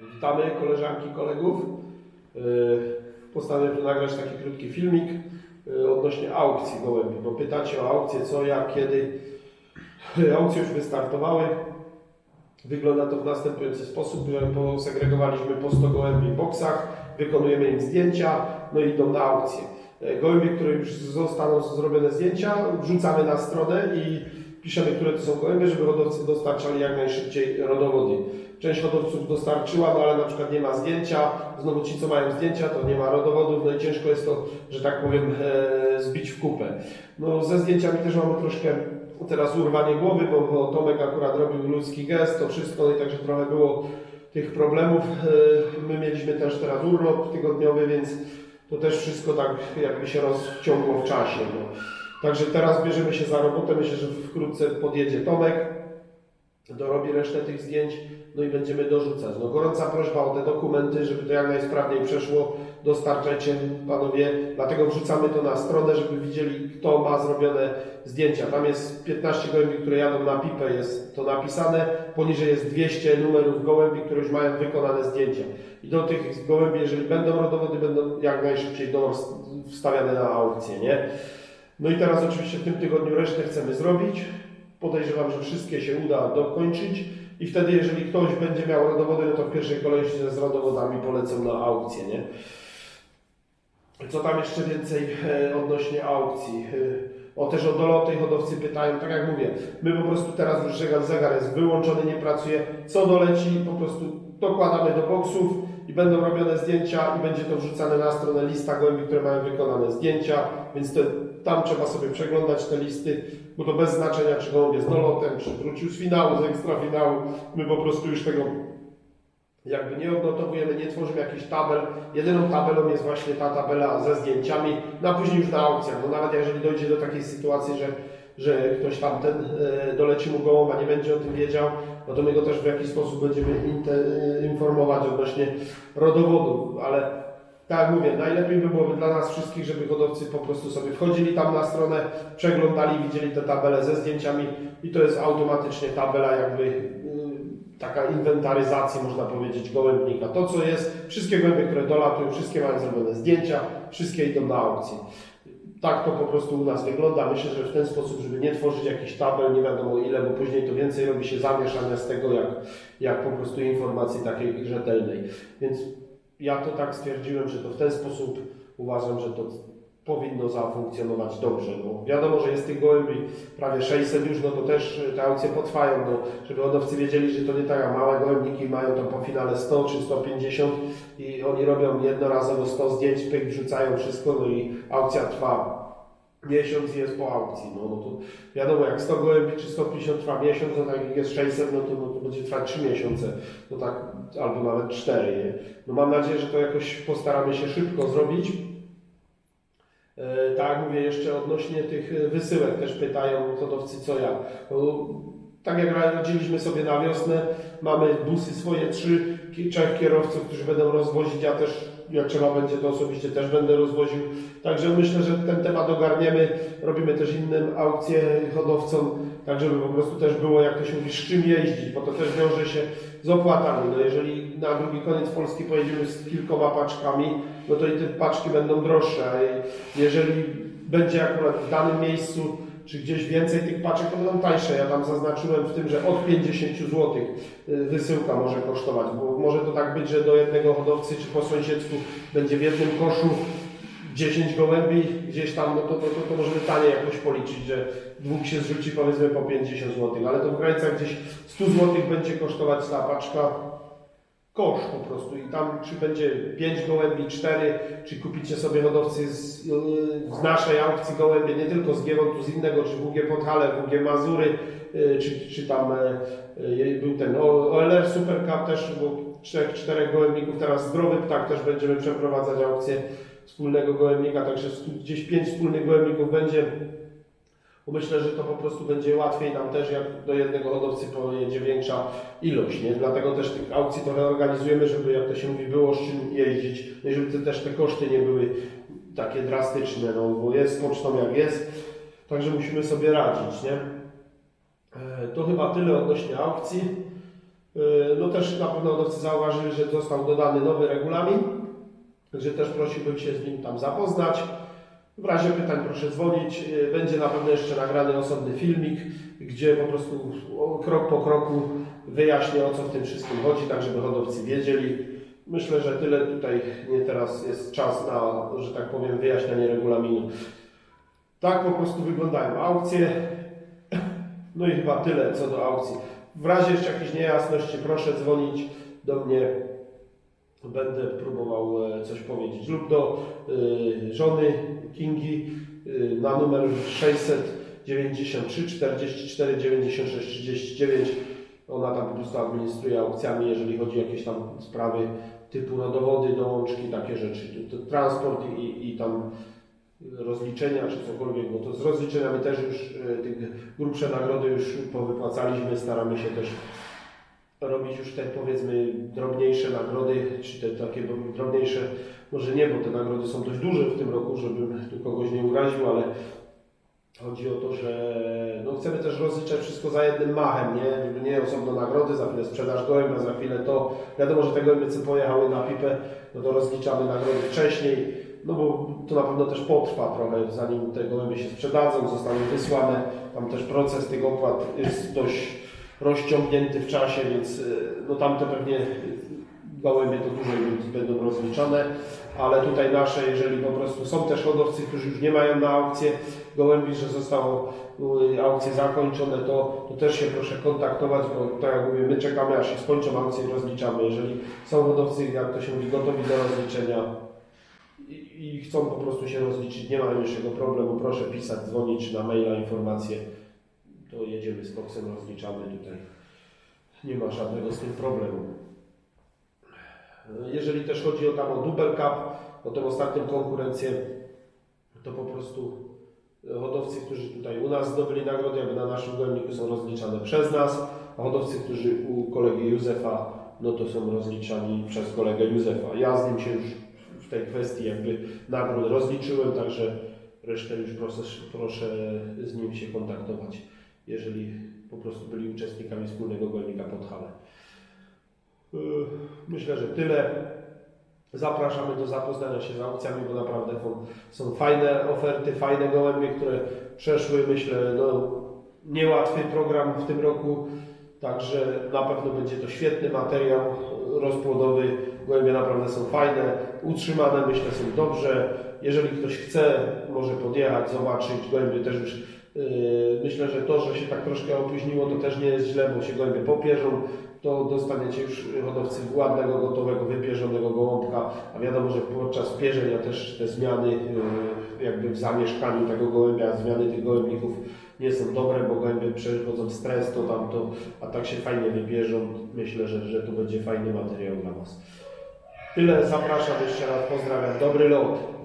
Witamy koleżanki, kolegów. Yy, Postanowiłem nagrać taki krótki filmik yy, odnośnie aukcji gołębi, bo pytacie o aukcję, co, jak, kiedy. Yy, Aukcje już wystartowały. Wygląda to w następujący sposób, że posegregowaliśmy po 100 gołębi w boksach, wykonujemy im zdjęcia, no i idą na aukcję. Gołębie, które już zostaną zrobione zdjęcia, wrzucamy na stronę i piszemy, które to są gołębie, żeby hodowcy dostarczali jak najszybciej rodowody. Część hodowców dostarczyła, no ale na przykład nie ma zdjęcia, znowu ci, co mają zdjęcia, to nie ma rodowodów, no i ciężko jest to, że tak powiem, e, zbić w kupę. No ze zdjęciami też mamy troszkę teraz urwanie głowy, bo, Tomek akurat robił ludzki gest, to wszystko, no i także trochę było tych problemów. E, my mieliśmy też teraz urlop tygodniowy, więc to też wszystko tak jakby się rozciągło w czasie. No. Także teraz bierzemy się za robotę, myślę, że wkrótce podjedzie Tomek, dorobi resztę tych zdjęć, no i będziemy dorzucać. No gorąca prośba o te dokumenty, żeby to jak najsprawniej przeszło, dostarczajcie panowie, dlatego wrzucamy to na stronę, żeby widzieli kto ma zrobione zdjęcia. Tam jest 15 gołębi, które jadą na pipę, jest to napisane, poniżej jest 200 numerów gołębi, które już mają wykonane zdjęcia. I do tych gołębi, jeżeli będą rodowody, będą jak najszybciej do, wstawiane na aukcję, nie? No i teraz oczywiście w tym tygodniu resztę chcemy zrobić. Podejrzewam, że wszystkie się uda dokończyć i wtedy, jeżeli ktoś będzie miał rodowody, no to w pierwszej kolejności z rodowodami polecą na aukcję, nie? Co tam jeszcze więcej e, odnośnie aukcji? E, O też o doloty hodowcy pytają, tak jak mówię, my po prostu teraz już zegar, zegar jest wyłączony, nie pracuje, co doleci, po prostu dokładamy do boksów i będą robione zdjęcia i będzie to wrzucane na stronę lista gołębi, które mają wykonane zdjęcia, więc tam trzeba sobie przeglądać te listy, bo to bez znaczenia, czy gołąb jest dolotem, czy wrócił z finału, z ekstrafinału, my po prostu już tego jakby nie odnotowujemy, nie tworzymy jakichś tabel. Jedyną tabelą jest właśnie ta tabela ze zdjęciami, no a później już na aukcjach. No nawet jeżeli dojdzie do takiej sytuacji, że, że ktoś tamten e, doleci mu gołąb, a nie będzie o tym wiedział, no to my go też w jakiś sposób będziemy inte- informować odnośnie rodowodów, ale tak mówię, najlepiej by byłoby dla nas wszystkich, żeby hodowcy po prostu sobie wchodzili tam na stronę, przeglądali, widzieli te tabele ze zdjęciami i to jest automatycznie tabela jakby y, taka inwentaryzacja, można powiedzieć, gołębnika. To, co jest, wszystkie gołębie, które dolatują, wszystkie mają zrobione zdjęcia, wszystkie idą na aukcję. Tak to po prostu u nas wygląda. Myślę, że w ten sposób, żeby nie tworzyć jakichś tabel, nie wiadomo ile, bo później to więcej robi się zamieszania z tego, jak, jak po prostu informacji takiej rzetelnej. Więc ja to tak stwierdziłem, że to w ten sposób uważam, że to powinno zafunkcjonować dobrze. No, wiadomo, że jest tych gołębi prawie 600 już, no to też te aukcje potrwają, no, żeby hodowcy wiedzieli, że to nie tak jak małe gołębniki mają tam po finale 100 czy 150 i oni robią jednorazowo 100 zdjęć, pyk, wrzucają wszystko, no i aukcja trwa miesiąc jest po aukcji. No, no to wiadomo, jak 100 gołębi czy 150 trwa miesiąc, no tak jak jest 600, no to, no to będzie trwać 3 miesiące, no tak, albo nawet 4. Nie? No mam nadzieję, że to jakoś postaramy się szybko zrobić. E, Tak mówię, jeszcze odnośnie tych wysyłek też pytają hodowcy co ja. Tak jak radziliśmy sobie na wiosnę, mamy busy swoje, trzy, trzech kierowców, którzy będą rozwozić, ja też, jak trzeba będzie, to osobiście też będę rozwoził. Także myślę, że ten temat ogarniemy. Robimy też innym aukcje hodowcom, tak żeby po prostu też było, jak to się mówi, z czym jeździć, bo to też wiąże się z opłatami. No jeżeli na drugi koniec Polski pojedziemy z kilkoma paczkami, no to i te paczki będą droższe. Jeżeli będzie akurat w danym miejscu, czy gdzieś więcej tych paczek, będą tańsze. Ja tam zaznaczyłem w tym, że od 50 zł wysyłka może kosztować, bo może to tak być, że do jednego hodowcy czy po sąsiedzku będzie w jednym koszu 10 gołębi gdzieś tam, no to, to, to, to możemy taniej jakoś policzyć, że dwóch się zrzuci powiedzmy po 50 zł, ale to w granicach gdzieś 100 zł będzie kosztować ta paczka koszt po prostu i tam czy będzie 5 gołębi, 4, czy kupicie sobie hodowcy z, z naszej aukcji gołębie, nie tylko z Giewontu, z innego, czy WG Podhale, WG Mazury, yy, czy, czy tam yy, był ten OLR Super Cup też, bo 3-4 gołębników, teraz zdrowy ptak też będziemy przeprowadzać aukcję wspólnego gołębnika, także gdzieś 5 wspólnych gołębników będzie. Myślę, że to po prostu będzie łatwiej nam też, jak do jednego hodowcy pojedzie większa ilość, nie? Dlatego też tych aukcji trochę organizujemy, żeby, jak to się mówi, było z czym jeździć, no i żeby te, też te koszty nie były takie drastyczne, no bo jest pocztą jak jest, także musimy sobie radzić, nie? E, To chyba tyle odnośnie aukcji. Yy, No też na pewno hodowcy zauważyli, że został dodany nowy regulamin, także też prosiłbym się z nim tam zapoznać. W razie pytań proszę dzwonić. Yy, Będzie na pewno jeszcze nagrany osobny filmik, gdzie po prostu krok po kroku wyjaśnię o co w tym wszystkim chodzi, tak żeby hodowcy wiedzieli. Myślę, że tyle tutaj nie teraz jest czas na, że tak powiem, wyjaśnianie regulaminu. Tak po prostu wyglądają aukcje. No i chyba tyle co do aukcji. W razie jeszcze jakichś niejasności proszę dzwonić do mnie. Będę próbował e, coś powiedzieć. Lub do y, żony Kingi y, na numer 693 44 96 39. Ona tam po prostu administruje aukcjami, jeżeli chodzi o jakieś tam sprawy typu no, dowody, dołączki, takie rzeczy. Transport i, i tam rozliczenia czy cokolwiek, bo to z rozliczeniami też już tych grubsze nagrody już powypłacaliśmy. Staramy się też robić już te powiedzmy drobniejsze nagrody, czy te takie drobniejsze, może nie, bo te nagrody są dość duże w tym roku, żebym tu kogoś nie uraził, ale chodzi o to, że no chcemy też rozliczać wszystko za jednym machem, nie? Nie osobno nagrody, za chwilę sprzedaż gołębia, za chwilę to, wiadomo, że te gołębie pojechały na pipę, no to rozliczamy nagrody wcześniej, no bo to na pewno też potrwa trochę, zanim te gołębie się sprzedadzą, zostaną wysłane, tam też proces tych opłat jest dość rozciągnięty w czasie, więc y, no tamte pewnie gołębie to dłużej będą rozliczane, ale tutaj nasze, jeżeli po prostu są też hodowcy, którzy już nie mają na aukcję gołębi, że zostało y, aukcje zakończone, to, to też się proszę kontaktować, bo tak jak mówię, my czekamy aż się skończą aukcje i rozliczamy. Jeżeli są hodowcy, jak to się mówi, gotowi do rozliczenia i, i chcą po prostu się rozliczyć, nie ma najmniejszego problemu, proszę pisać, dzwonić na maila informacje, to jedziemy z koksem, rozliczamy tutaj. Nie ma żadnego z tym problemu. Jeżeli też chodzi o tam o Double Cup, o tę ostatnią konkurencję, to po prostu hodowcy, którzy tutaj u nas zdobyli nagrody, jakby na naszym gołębniku są rozliczane przez nas, a hodowcy, którzy u kolegi Józefa, no to są rozliczani przez kolegę Józefa. Ja z nim się już w tej kwestii jakby nagród rozliczyłem, także resztę już proszę, proszę z nim się kontaktować, jeżeli po prostu byli uczestnikami wspólnego gołębnika pod halę. Yy, Myślę, że tyle. Zapraszamy do zapoznania się z aukcjami, bo naprawdę są, fajne oferty, fajne gołębie, które przeszły, myślę, no, niełatwy program w tym roku. Także na pewno będzie to świetny materiał rozpłodowy. Gołębie naprawdę są fajne, utrzymane, myślę, są dobrze. Jeżeli ktoś chce, może podjechać, zobaczyć. Gołębie też już myślę, że to, że się tak troszkę opóźniło, to też nie jest źle, bo się gołębie popierzą to dostaniecie już hodowcy ładnego, gotowego, wypierzonego gołąbka, a wiadomo, że podczas pierzenia też te zmiany yy, jakby w zamieszkaniu tego gołębia, zmiany tych gołębników nie są dobre, bo gołębie przechodzą stres, to tamto, a tak się fajnie wybierzą. Myślę, że, że to będzie fajny materiał dla Was. Tyle, zapraszam jeszcze raz, pozdrawiam, dobry lot.